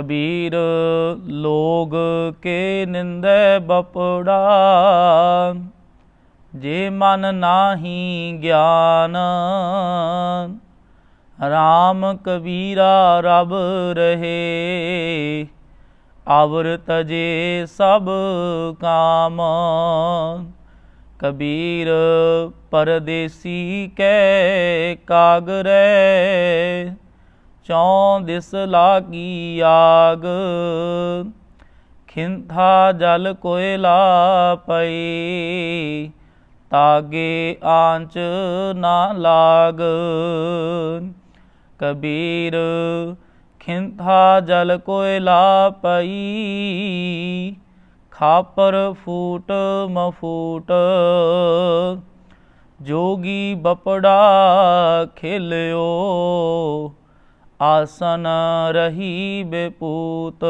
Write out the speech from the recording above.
ਕਬੀਰ, ਲੋਗ ਕੇ ਨਿੰਦੈ ਬਪੜਾ। ਜੇ ਮਨ ਨਾਹੀ ਗਿਆਨ RAM ਕਬੀਰਾ ਰਬ ਰਹੇ। ਆਵਰ ਤਜੇ ਸਭ ਕਾਮ, ਕਬੀਰ ਪਰਦੇਸੀ ਕੈ ਕਾਗਰੈ। ਚੌਂ ਦਿਸ ਲਾਗੀ ਆਗ। ਖਿੰਥਾ ਜਲ ਕੋਇਲਾ ਪਈ, ਤਾਗੇ ਆਂਚ ਨਾ ਲਾਗ। ਕਬੀਰ, ਖਿੰਥਾ ਜਲ ਕੋਇਲਾ ਪਈ, ਖਾਪਰ ਫੂਟ ਮਫੂਟ। ਜੋਗੀ ਬਪੜਾ ਖੇਲਿਓ ਆਸਨ ਰਹੀ ਬੇਪੂਤ